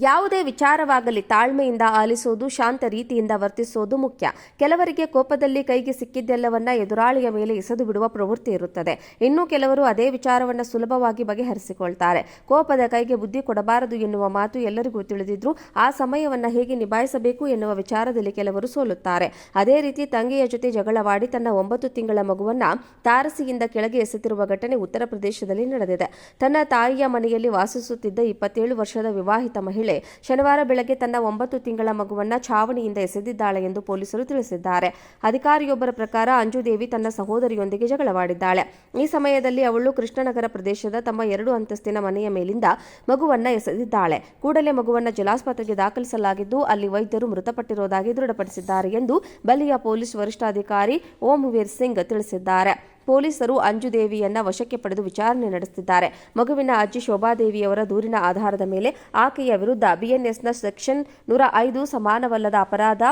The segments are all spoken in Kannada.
ಯಾವುದೇ ವಿಚಾರವಾಗಲಿ ತಾಳ್ಮೆಯಿಂದ ಆಲಿಸುವುದು ಶಾಂತ ರೀತಿಯಿಂದ ವರ್ತಿಸುವುದು ಮುಖ್ಯ. ಕೆಲವರಿಗೆ ಕೋಪದಲ್ಲಿ ಕೈಗೆ ಸಿಕ್ಕಿದ್ದೆಲ್ಲವನ್ನ ಎದುರಾಳಿಯ ಮೇಲೆ ಎಸೆದು ಬಿಡುವ ಪ್ರವೃತ್ತಿ ಇರುತ್ತದೆ. ಇನ್ನು ಕೆಲವರು ಅದೇ ವಿಚಾರವನ್ನು ಸುಲಭವಾಗಿ ಬಗೆಹರಿಸಿಕೊಳ್ತಾರೆ. ಕೋಪದ ಕೈಗೆ ಬುದ್ಧಿ ಕೊಡಬಾರದು ಎನ್ನುವ ಮಾತು ಎಲ್ಲರಿಗೂ ತಿಳಿದಿದ್ರು ಆ ಸಮಯವನ್ನು ಹೇಗೆ ನಿಭಾಯಿಸಬೇಕು ಎನ್ನುವ ವಿಚಾರದಲ್ಲಿ ಕೆಲವರು ಸೋಲುತ್ತಾರೆ. ಅದೇ ರೀತಿ ತಂಗಿಯ ಜೊತೆ ಜಗಳವಾಡಿ ತನ್ನ ಒಂಬತ್ತು ತಿಂಗಳ ಮಗುವನ್ನ ತಾರಸಿಯಿಂದ ಕೆಳಗೆ ಎಸೆತಿರುವ ಘಟನೆ ಉತ್ತರ ಪ್ರದೇಶದಲ್ಲಿ ನಡೆದಿದೆ. ತನ್ನ ತಾಯಿಯ ಮನೆಯಲ್ಲಿ ವಾಸಿಸುತ್ತಿದ್ದ ಇಪ್ಪತ್ತೇಳು ವರ್ಷದ ವಿವಾಹಿತ ಮಹಿಳೆ ಶನಿವಾರ ಬೆಳಗ್ಗೆ ತನ್ನ ಒಂಬತ್ತು ತಿಂಗಳ ಮಗುವನ್ನ ಛಾವಣಿಯಿಂದ ಎಸೆದಿದ್ದಾಳೆ ಎಂದು ಪೊಲೀಸರು ತಿಳಿಸಿದ್ದಾರೆ. ಅಧಿಕಾರಿಯೊಬ್ಬರ ಪ್ರಕಾರ ಅಂಜುದೇವಿ ತನ್ನ ಸಹೋದರಿಯೊಂದಿಗೆ ಜಗಳವಾಡಿದ್ದಾಳೆ. ಈ ಸಮಯದಲ್ಲಿ ಅವಳು ಕೃಷ್ಣನಗರ ಪ್ರದೇಶದ ತಮ್ಮ ಎರಡು ಅಂತಸ್ತಿನ ಮನೆಯ ಮೇಲಿಂದ ಮಗುವನ್ನ ಎಸೆದಿದ್ದಾಳೆ. ಕೂಡಲೇ ಮಗುವನ್ನ ಜಲಾಸ್ಪತ್ರೆಗೆ ದಾಖಲಿಸಲಾಗಿದ್ದು, ಅಲ್ಲಿ ವೈದ್ಯರು ಮೃತಪಟ್ಟಿರುವುದಾಗಿ ದೃಢಪಡಿಸಿದ್ದಾರೆ ಎಂದು ಬಲಿಯ ಪೊಲೀಸ್ ವರಿಷ್ಠಾಧಿಕಾರಿ ಓಂವೀರ್ ಸಿಂಗ್ ತಿಳಿಸಿದ್ದಾರೆ. ಪೊಲೀಸರು ಅಂಜುದೇವಿಯನ್ನ ವಶಕ್ಕೆ ಪಡೆದು ವಿಚಾರಣೆ ನಡೆಸುತ್ತಿದ್ದಾರೆ. ಮಗುವಿನ ಅಜ್ಜಿ ಶೋಭಾದೇವಿಯವರ ದೂರಿನ ಆಧಾರದ ಮೇಲೆ ಆಕೆಯ ವಿರುದ್ಧ ಬಿಎನ್ಎಸ್ನ ಸೆಕ್ಷನ್ ನೂರ ಐದು ಸಮಾನವಲ್ಲದ ಅಪರಾಧ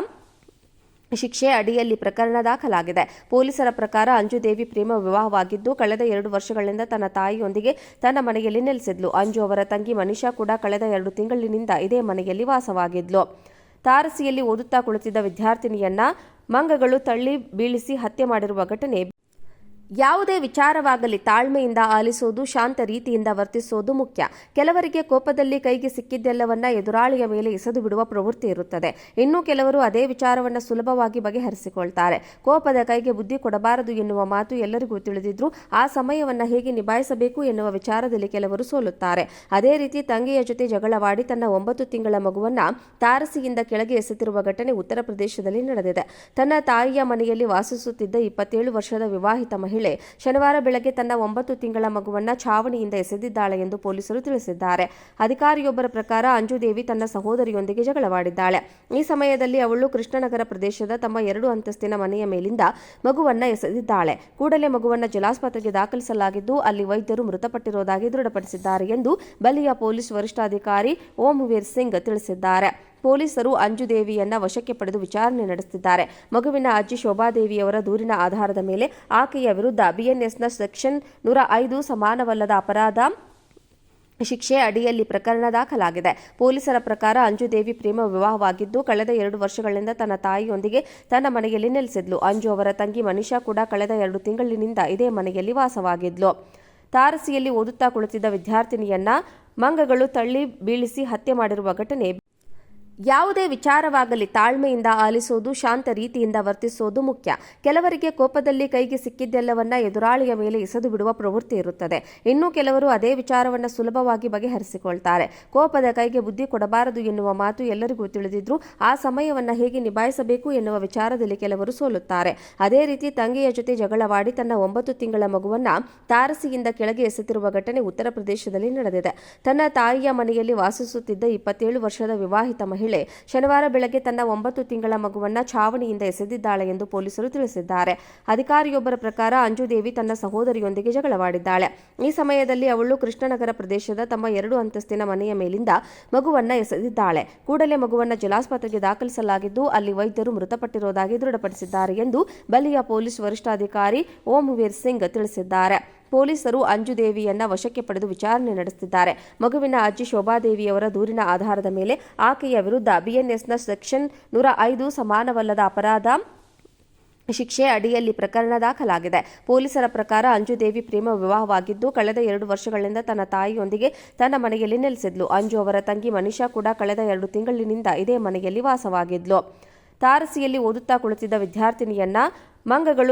ಶಿಕ್ಷೆ ಅಡಿಯಲ್ಲಿ ಪ್ರಕರಣ ದಾಖಲಾಗಿದೆ. ಪೊಲೀಸರ ಪ್ರಕಾರ ಅಂಜುದೇವಿ ಪ್ರೇಮ ವಿವಾಹವಾಗಿದ್ದು, ಕಳೆದ ಎರಡು ವರ್ಷಗಳಿಂದ ತನ್ನ ತಾಯಿಯೊಂದಿಗೆ ತನ್ನ ಮನೆಯಲ್ಲಿ ನೆಲೆಸಿದ್ಲು. ಅಂಜು ಅವರ ತಂಗಿ ಮನಿಷಾ ಕೂಡ ಕಳೆದ ಎರಡು ತಿಂಗಳಿನಿಂದ ಇದೇ ಮನೆಯಲ್ಲಿ ವಾಸವಾಗಿದ್ಲು. ತಾರಸಿಯಲ್ಲಿ ಓದುತ್ತಾ ಕುಳಿತಿದ್ದ ವಿದ್ಯಾರ್ಥಿನಿಯನ್ನ ಮಂಗಗಳು ತಳ್ಳಿ ಬೀಳಿಸಿ ಹತ್ಯೆ ಮಾಡಿರುವ ಘಟನೆ ಯಾವುದೇ ವಿಚಾರವಾಗಲಿ ತಾಳ್ಮೆಯಿಂದ ಆಲಿಸುವುದು ಶಾಂತ ರೀತಿಯಿಂದ ವರ್ತಿಸುವುದು ಮುಖ್ಯ. ಕೆಲವರಿಗೆ ಕೋಪದಲ್ಲಿ ಕೈಗೆ ಸಿಕ್ಕಿದ್ದೆಲ್ಲವನ್ನ ಎದುರಾಳಿಯ ಮೇಲೆ ಎಸೆದು ಬಿಡುವ ಪ್ರವೃತ್ತಿ ಇರುತ್ತದೆ. ಇನ್ನು ಕೆಲವರು ಅದೇ ವಿಚಾರವನ್ನು ಸುಲಭವಾಗಿ ಬಗೆಹರಿಸಿಕೊಳ್ತಾರೆ. ಕೋಪದ ಕೈಗೆ ಬುದ್ಧಿ ಕೊಡಬಾರದು ಎನ್ನುವ ಮಾತು ಎಲ್ಲರಿಗೂ ತಿಳಿದಿದ್ರು ಆ ಸಮಯವನ್ನು ಹೇಗೆ ನಿಭಾಯಿಸಬೇಕು ಎನ್ನುವ ವಿಚಾರದಲ್ಲಿ ಕೆಲವರು ಸೋಲುತ್ತಾರೆ. ಅದೇ ರೀತಿ ತಂಗಿಯ ಜೊತೆ ಜಗಳವಾಡಿ ತನ್ನ ಒಂಬತ್ತು ತಿಂಗಳ ಮಗುವನ್ನ ತಾರಸಿಯಿಂದ ಕೆಳಗೆ ಎಸೆತಿರುವ ಘಟನೆ ಉತ್ತರ ಪ್ರದೇಶದಲ್ಲಿ ನಡೆದಿದೆ. ತನ್ನ ತಾಯಿಯ ಮನೆಯಲ್ಲಿ ವಾಸಿಸುತ್ತಿದ್ದ ಇಪ್ಪತ್ತೇಳು ವರ್ಷದ ವಿವಾಹಿತ ಮಹಿಳೆ ಶನಿವಾರ ಬೆಳಗ್ಗೆ ತನ್ನ ಒಂಬತ್ತು ತಿಂಗಳ ಮಗುವನ್ನ ಛಾವಣಿಯಿಂದ ಎಸೆದಿದ್ದಾಳೆ ಎಂದು ಪೊಲೀಸರು ತಿಳಿಸಿದ್ದಾರೆ. ಅಧಿಕಾರಿಯೊಬ್ಬರ ಪ್ರಕಾರ ಅಂಜುದೇವಿ ತನ್ನ ಸಹೋದರಿಯೊಂದಿಗೆ ಜಗಳವಾಡಿದ್ದಾಳೆ. ಈ ಸಮಯದಲ್ಲಿ ಅವಳು ಕೃಷ್ಣನಗರ ಪ್ರದೇಶದ ತಮ್ಮ ಎರಡು ಅಂತಸ್ತಿನ ಮನೆಯ ಮೇಲಿಂದ ಮಗುವನ್ನ ಎಸೆದಿದ್ದಾಳೆ. ಕೂಡಲೇ ಮಗುವನ್ನ ಜಲಾಸ್ಪತ್ರೆಗೆ ದಾಖಲಿಸಲಾಗಿದ್ದು, ಅಲ್ಲಿ ವೈದ್ಯರು ಮೃತಪಟ್ಟಿರುವುದಾಗಿ ದೃಢಪಡಿಸಿದ್ದಾರೆ ಎಂದು ಬಲಿಯ ಪೊಲೀಸ್ ವರಿಷ್ಠಾಧಿಕಾರಿ ಓಂವೀರ್ ಸಿಂಗ್ ತಿಳಿಸಿದ್ದಾರೆ. ಪೊಲೀಸರು ಅಂಜುದೇವಿಯನ್ನ ವಶಕ್ಕೆ ಪಡೆದು ವಿಚಾರಣೆ ನಡೆಸುತ್ತಿದ್ದಾರೆ. ಮಗುವಿನ ಅಜ್ಜಿ ಶೋಭಾದೇವಿಯವರ ದೂರಿನ ಆಧಾರದ ಮೇಲೆ ಆಕೆಯ ವಿರುದ್ಧ ಬಿಎನ್ಎಸ್ನ ಸೆಕ್ಷನ್ ನೂರ ಐದು ಸಮಾನವಲ್ಲದ ಅಪರಾಧ ಶಿಕ್ಷೆ ಅಡಿಯಲ್ಲಿ ಪ್ರಕರಣ ದಾಖಲಾಗಿದೆ. ಪೊಲೀಸರ ಪ್ರಕಾರ ಅಂಜುದೇವಿ ಪ್ರೇಮ ವಿವಾಹವಾಗಿದ್ದು, ಕಳೆದ ಎರಡು ವರ್ಷಗಳಿಂದ ತನ್ನ ತಾಯಿಯೊಂದಿಗೆ ತನ್ನ ಮನೆಯಲ್ಲಿ ನೆಲೆಸಿದ್ಲು. ಅಂಜು ಅವರ ತಂಗಿ ಮನಿಷಾ ಕೂಡ ಕಳೆದ ಎರಡು ತಿಂಗಳಿನಿಂದ ಇದೇ ಮನೆಯಲ್ಲಿ ವಾಸವಾಗಿದ್ಲು. ತಾರಸಿಯಲ್ಲಿ ಓದುತ್ತಾ ಕುಳಿತಿದ್ದ ವಿದ್ಯಾರ್ಥಿನಿಯನ್ನ ಮಂಗಗಳು ತಳ್ಳಿ ಬೀಳಿಸಿ ಹತ್ಯೆ ಮಾಡಿರುವ ಘಟನೆ ಯಾವುದೇ ವಿಚಾರವಾಗಲಿ ತಾಳ್ಮೆಯಿಂದ ಆಲಿಸುವುದು ಶಾಂತ ರೀತಿಯಿಂದ ವರ್ತಿಸುವುದು ಮುಖ್ಯ. ಕೆಲವರಿಗೆ ಕೋಪದಲ್ಲಿ ಕೈಗೆ ಸಿಕ್ಕಿದ್ದೆಲ್ಲವನ್ನ ಎದುರಾಳಿಯ ಮೇಲೆ ಎಸೆದು ಬಿಡುವ ಪ್ರವೃತ್ತಿ ಇರುತ್ತದೆ. ಇನ್ನೂ ಕೆಲವರು ಅದೇ ವಿಚಾರವನ್ನು ಸುಲಭವಾಗಿ ಬಗೆಹರಿಸಿಕೊಳ್ತಾರೆ. ಕೋಪದ ಕೈಗೆ ಬುದ್ಧಿ ಕೊಡಬಾರದು ಎನ್ನುವ ಮಾತು ಎಲ್ಲರಿಗೂ ತಿಳಿದಿದ್ರು ಆ ಸಮಯವನ್ನು ಹೇಗೆ ನಿಭಾಯಿಸಬೇಕು ಎನ್ನುವ ವಿಚಾರದಲ್ಲಿ ಕೆಲವರು ಸೋಲುತ್ತಾರೆ. ಅದೇ ರೀತಿ ತಂಗಿಯ ಜೊತೆ ಜಗಳವಾಡಿ ತನ್ನ ಒಂಬತ್ತು ತಿಂಗಳ ಮಗುವನ್ನ ತಾರಸಿಯಿಂದ ಕೆಳಗೆ ಎಸೆತಿರುವ ಘಟನೆ ಉತ್ತರ ಪ್ರದೇಶದಲ್ಲಿ ನಡೆದಿದೆ. ತನ್ನ ತಾಯಿಯ ಮನೆಯಲ್ಲಿ ವಾಸಿಸುತ್ತಿದ್ದ ಇಪ್ಪತ್ತೇಳು ವರ್ಷದ ವಿವಾಹಿತ ಮಹಿಳೆ ಶನಿವಾರ ಬೆಳಗ್ಗೆ ತನ್ನ ಒಂಬತ್ತು ತಿಂಗಳ ಮಗುವನ್ನ ಛಾವಣಿಯಿಂದ ಎಸೆದಿದ್ದಾಳೆ ಎಂದು ಪೊಲೀಸರು ತಿಳಿಸಿದ್ದಾರೆ. ಅಧಿಕಾರಿಯೊಬ್ಬರ ಪ್ರಕಾರ ಅಂಜುದೇವಿ ತನ್ನ ಸಹೋದರಿಯೊಂದಿಗೆ ಜಗಳವಾಡಿದ್ದಾಳೆ. ಈ ಸಮಯದಲ್ಲಿ ಅವಳು ಕೃಷ್ಣನಗರ ಪ್ರದೇಶದ ತಮ್ಮ ಎರಡು ಅಂತಸ್ತಿನ ಮನೆಯ ಮೇಲಿಂದ ಮಗುವನ್ನ ಎಸೆದಿದ್ದಾಳೆ. ಕೂಡಲೇ ಮಗುವನ್ನ ಜಲಾಸ್ಪತ್ರೆಗೆ ದಾಖಲಿಸಲಾಗಿದ್ದು, ಅಲ್ಲಿ ವೈದ್ಯರು ಮೃತಪಟ್ಟಿರುವುದಾಗಿ ದೃಢಪಡಿಸಿದ್ದಾರೆ ಎಂದು ಬಲಿಯ ಪೊಲೀಸ್ ವರಿಷ್ಠಾಧಿಕಾರಿ ಓಂವೀರ್ ಸಿಂಗ್ ತಿಳಿಸಿದ್ದಾರೆ. ಪೊಲೀಸರು ಅಂಜುದೇವಿಯನ್ನ ವಶಕ್ಕೆ ಪಡೆದು ವಿಚಾರಣೆ ನಡೆಸುತ್ತಿದ್ದಾರೆ. ಮಗುವಿನ ಅಜ್ಜಿ ಶೋಭಾದೇವಿಯವರ ದೂರಿನ ಆಧಾರದ ಮೇಲೆ ಆಕೆಯ ವಿರುದ್ಧ ಬಿಎನ್ಎಸ್ನ ಸೆಕ್ಷನ್ ನೂರ ಐದು ಸಮಾನವಲ್ಲದ ಅಪರಾಧ ಶಿಕ್ಷೆ ಅಡಿಯಲ್ಲಿ ಪ್ರಕರಣ ದಾಖಲಾಗಿದೆ. ಪೊಲೀಸರ ಪ್ರಕಾರ ಅಂಜುದೇವಿ ಪ್ರೇಮ ವಿವಾಹವಾಗಿದ್ದು, ಕಳೆದ ಎರಡು ವರ್ಷಗಳಿಂದ ತನ್ನ ತಾಯಿಯೊಂದಿಗೆ ತನ್ನ ಮನೆಯಲ್ಲಿ ನೆಲೆಸಿದ್ಲು. ಅಂಜು ಅವರ ತಂಗಿ ಮನಿಷಾ ಕೂಡ ಕಳೆದ ಎರಡು ತಿಂಗಳಿನಿಂದ ಇದೇ ಮನೆಯಲ್ಲಿ ವಾಸವಾಗಿದ್ಲು. ತಾರಸಿಯಲ್ಲಿ ಓದುತ್ತಾ ಕುಳಿತಿದ್ದ ವಿದ್ಯಾರ್ಥಿನಿಯನ್ನ ಮಂಗಗಳು